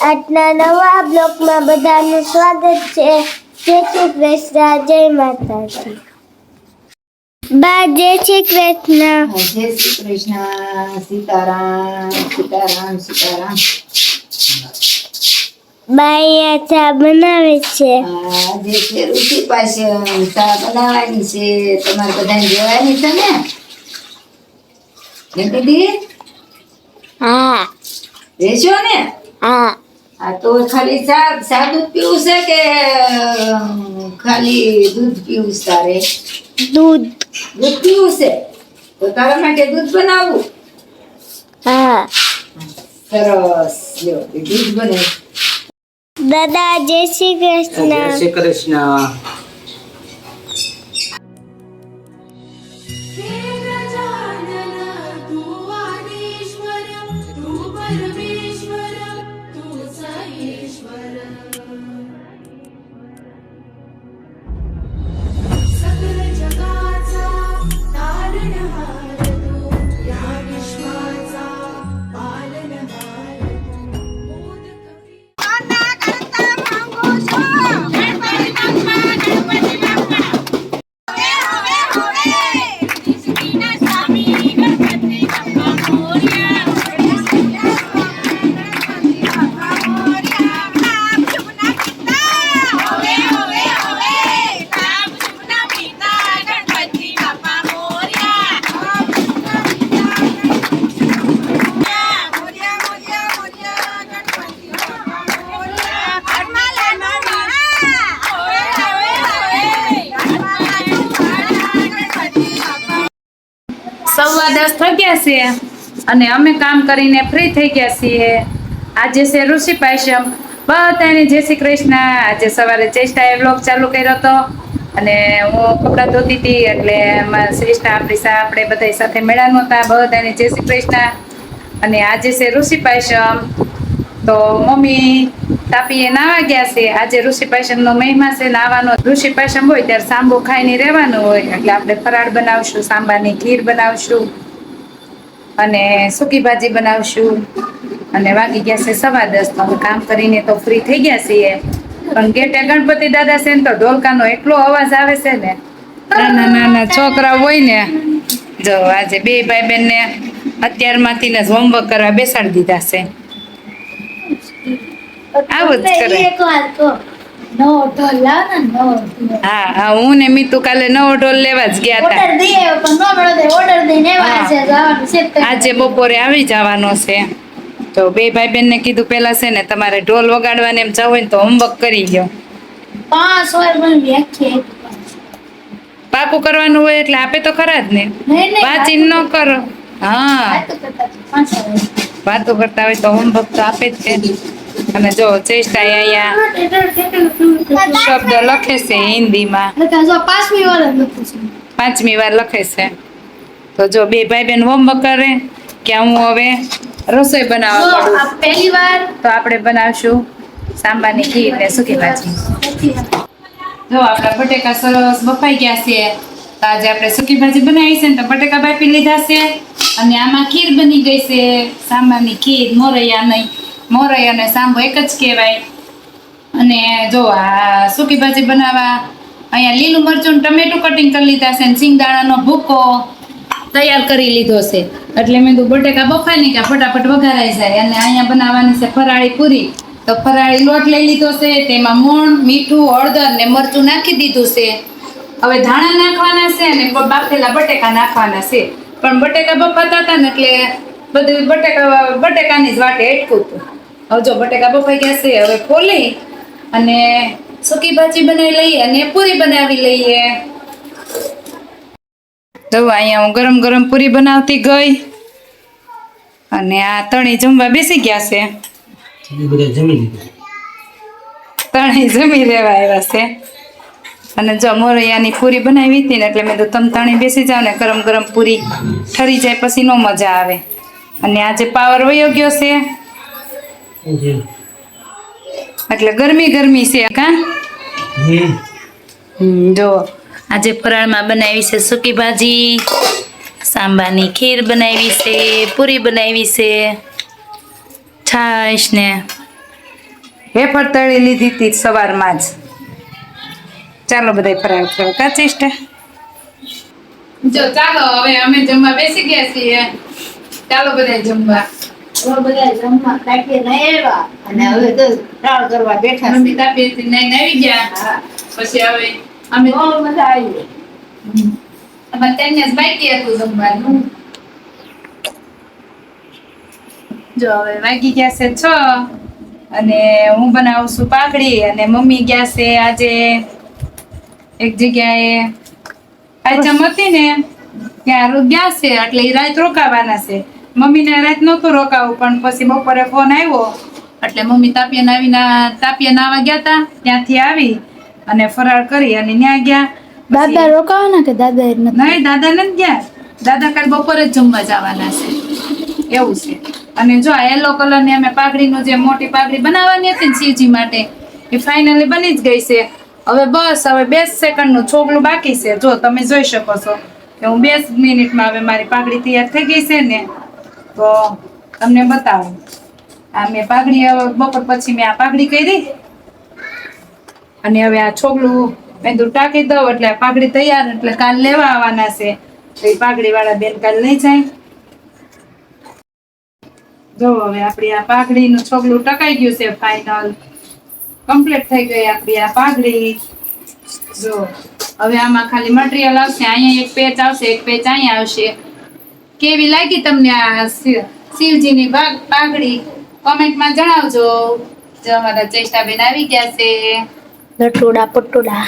આજના નવા બ્લોકમાં બધાનું સ્વાગત છે. જય શ્રી કૃષ્ણ જય માતાજી. બા જય શ્રી કૃષ્ણ. જય શ્રી કૃષ્ણ સીતારામ સીતારામ સીતારામ. બા ચા બનાવે છે. આજે છે ઋષિ પાસે ચા બનાવવાની છે. તમારે બધાને જોવાની છે ને? દીદી હા. રહેશો ને? હા. આ તો ખાલી ચા સાદું પીવું છે કે ખાલી દૂધ પીવું તારે? દૂધ. દૂધ પીવું છે? તો તારા માટે દૂધ બનાવવું હા. સરસ. લ્યો દૂધ બને. દાદા જય શ્રી જય શ્રી કૃષ્ણ. થઈ અને અમે કામ કરીને ફ્રી થઈ ગયા છીએ. આજે છે ઋષિ પાયસમ. બધાને જય શ્રી કૃષ્ણ. આજે સવારે ચેષ્ટાએ વ્લોગ ચાલુ કર્યો હતો અને હું કપડાં ધોતી હતી એટલે શ્રેષ્ઠા આપણી સા, આપણે બધા સાથે મેળાનું હતા. બધાને જય શ્રી કૃષ્ણ. અને આજે છે ઋષિ પાયસમ. તો મમ્મી તાપીએ નાવા ગયા છે. આજે ઋષિ પાયસમનો મહિમા છે. નાવાનો ઋષિ પાયસમ હોય ત્યારે સાંબો ખાઈને રહેવાનું હોય. એટલે આપણે ફરાળ બનાવશું, સાંબાની ખીર બનાવશું. અને સૂકી ભાજી બનાવશું. અને વાગી ગયા છે સવા દસ તો અમે કામ કરીને તો ફ્રી થઈ ગયા છીએ. પણ ગેટે ગણપતિ દાદા છે ને તો ઢોલકાનો એટલો અવાજ આવે છે ને. નાના નાના છોકરા હોય ને જો આજે બે ભાઈ બેનને અત્યારમાંથી ને હોમવર્ક કરવા બેસાડી દીધા છે. આવું જ કરે. હા હા હું ને મીતુ કાલે નવો ઢોલ લેવા જ ગયા હતા ન આજે બપોરે આવી જવાનો છે. તો બે ભાઈ બેનને કીધું પેલા છે ને તમારે ઢોલ વગાડવાને એમ જવું હોય ને તો હોમવર્ક કરી ગયો પાકું કરવાનું હોય એટલે આપે તો ખરા જ ને. વાંચી ન કરો. હા. વાતો કરતા હોય તો હોમવર્ક તો આપે જ છે. અને જો ચેષ્ટા અહીંયા શબ્દ લખે છે હિન્દીમાં. પાંચમી વાર પાંચમી વાર લખે છે. તો જો બે ભાઈ બેન હોમવર્ક કરે કે હું હવે રસોઈ બનાવવા પડું. પહેલી વાર તો આપણે બનાવશું સાંબાની ખીર ને સૂકી ભાજી. જો આપણા બટેકા સરસ બફાઈ ગયા છે તો આજે આપણે સૂકી ભાજી બનાવી છે ને તો બટેકા બાફી લીધા છે અને આમાં ખીર બની ગઈ છે સાંબાની ખીર મોરૈયા નહીં. મોરૈયા અને સાંભો એક જ કહેવાય. અને જો આ સૂકી ભાજી બનાવવા, અહીંયા લીલું મરચું ટમેટું કટિંગ કરી લીધા છે ને સિંગદાણાનો ભૂકો તૈયાર કરી લીધો છે. એટલે મેં તું બટેકા બફાય ને કે ફટાફટ વઘારાઈ જાય. અને અહીંયા બનાવવાની છે ફરાળી પૂરી. તો ફરાળી લોટ લઈ લીધો છે, તેમાં મોણ, મીઠું, હળદર ને મરચું નાખી દીધું છે. હવે ધાણા નાખવાના છે અને બાફેલા બટેકા નાખવાના છે. પણ બટેકા બફાતા હતા ને એટલે બધું બટેકા, બટેકાની જ વાટે અટકું હતું. હવે જો બટેકા બફાઈ ગયા છે હવે ખોલી અને સૂકી ભાજી બનાવી લઈએ અને પૂરી બનાવી લઈએ. તો અહીંયા હું ગરમ ગરમ પૂરી બનાવતી ગઈ અને આ તણી જમવા બેસી ગયા છે. તણી જમી રહેવા આવ્યા છે. અને જો મોરૈયાની પૂરી બનાવી હતી ને એટલે મેં તો તમે તણી બેસી જાઓ ને ગરમ ગરમ પૂરી ઠરી જાય પછી નો મજા આવે. અને આજે પાવર વયો ગયો છે. એટલે ગરમી ગરમી છે કા જો. આજે ફરાળમાં બનાવી છે સૂકી ભાજી સાંબાની ખીર બનાવી છે પૂરી બનાવી છે છાશ ને વેફર તળી લીધી હતી સવારમાં જ. ચાલો બધા ફરાળ કરો કા ચેષ્ટા? જો ચાલો હવે અમે જમવા બેસી ગયા છીએ. ચાલો બધા જમવા. પછી હવે અમે બહુ મજા આવી. અમારે જ બાકી હતું જમવાનું. જો હવે વાગી ગયા છે છ અને હું બનાવું છું પાકડી અને મમ્મી ગયા છે આજે એક જગ્યાએ આઈટમ હતી ને ત્યાં ગયા છે એટલે એ રાત રોકાવાના છે. મમ્મીને રાત નહોતું રોકાવું પણ પછી બપોરે ફોન આવ્યો. એટલે મમ્મી તાપિયા નાવીના તાપિયા નાવા ગયા હતા ત્યાંથી આવી અને ફરાળ કરી અને ત્યાં ગયા. દાદા રોકાવાના કે દાદા નહીં દાદા નથી ગયા. દાદા કાલ બપોરે જ જમવા જવાના છે. એવું છે. અને જો આ યલો કલરની અમે પાઘડીનું જે મોટી પાઘડી બનાવવાની હતી ને શિવજી માટે એ ફાઇનલી બની જ ગઈ છે. હવે બસ હવે બે સેકન્ડનું છોકલું બાકી છે. જો તમે જોઈ શકો છો કે હું બે મિનિટમાં હવે મારી પાઘડી તૈયાર થઈ ગઈ છે ને. તો તમને બતાવું. આ મેં પાઘડી બપોર પછી મેં આ પાઘડી કરી. અને હવે આ છોકલું મેં કીધું ટાંકી દઉં એટલે પાઘડી તૈયાર એટલે કાલ લેવા આવવાના છે. તો એ પાઘડી વાળા બેન કાલ લઈ જાય. જો હવે આપણી આ પાઘડીનું છોકલું ટકાઈ ગયું છે ફાઇનલ કમ્પ્લીટ થઈ ગઈ આપણી આ પાઘડી. જો, હવે આમાં ખાલી મટીરિયલ આવશે, અહીંયા એક પેચ આવશે, એક પેચ અહીંયા આવશે. કેવી લાગી તમને આ શિવ- શિવજીની પાઘડી? કોમેન્ટમાં જણાવજો. જો અમારા ચેષ્ટાબેન આવી ગયા છે. લટુડા પટુડા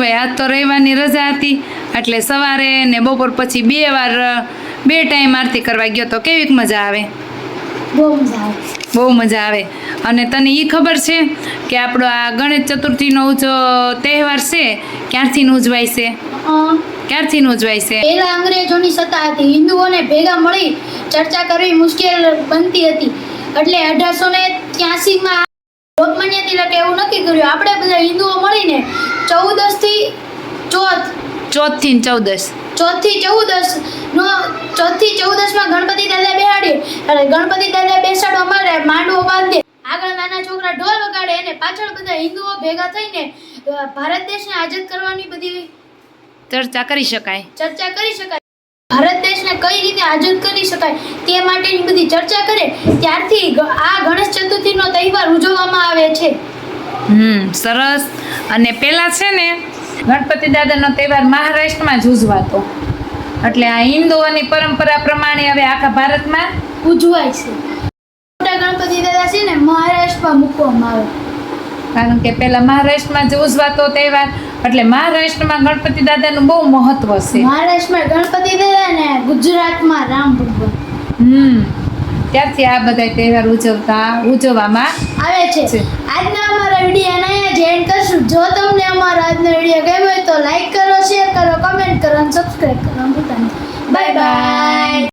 ભાઈ આજ તો રવિવારની રજા હતી એટલે સવારે ને બપોર પછી બે વાર બે ટાઈમ આરતી કરવા ગયો તો કેવી મજા આવે? બહુ મજા આવે. અને તને એ ખબર છે કે આપણો આ ગણેશ ચતુર્થીનો જો તહેવાર છે? ક્યારથી ઉજવાય છે? ક્યારથી ઉજવાય છે? પહેલા અંગ્રેજોની સત્તા હતી. હિન્દુઓને ભેગા મળી ચર્ચા કરવી મુશ્કેલ બનતી હતી. એટલે અઢારસો ને ત્યાસીમાં લોકમાન્ય તિલકે એવું નક્કી કર્યું આપણે બધા હિન્દુઓ મળીને ચૌદસથી ચોથ. ચોથથી ને ચૌદસ ચોથથી ચૌદસ નો ચોથથી ચૌદસમાં ગણપતિ દાદા બેહાડીએ અને ગણપતિ દાદા બેસાડવા અમારે માંડવો બાંધે. આગળ નાના છોકરા ઢોલ વગાડે અને પાછળ બધા હિન્દુઓ ભેગા થઈને ભારત દેશને આઝાદ કરવાની બધી ચર્ચા કરી શકાય. ચર્ચા કરી શકાય. ભારત દેશને કઈ રીતે આઝાદ કરી શકાય તે માટેની બધી ચર્ચા કરે ત્યારથી આ ગણેશ ચતુર્થીનો તહેવાર ઉજવવામાં આવે છે. હમ સરસ. અને પેલા છે ને ગણપતિ દાદાનો તહેવાર મહારાષ્ટ્રમાં જ ઉજવાતો. એટલે આ હિન્દુઓની પરંપરા પ્રમાણે હવે આખા ભારતમાં ઉજવાય છે. મોટા ગણપતિ દાદા છે ને મહારાષ્ટ્રમાં મૂકવામાં આવે. કારણ કે પેલા મહારાષ્ટ્રમાં જ ઉજવાતો તહેવાર એટલે મહારાષ્ટ્રમાં ગણપતિ દાદાનું બહુ મહત્વ છે. મહારાષ્ટ્રમાં ગણપતિ દાદા ને ગુજરાતમાં રામ ભગવાન. હમ ત્યારથી આ બધા તહેવાર ઉજવતા ઉજવવામાં આવે છે. આજના વીડિયો અહીંયા જ એન્ડ કરશું. જો તમને અમારો આજનો વીડિયો ગમ્યો હોય તો લાઈક કરો શેર કરો કમેન્ટ કરો અને સબસ્ક્રાઈબ કરો. Bye bye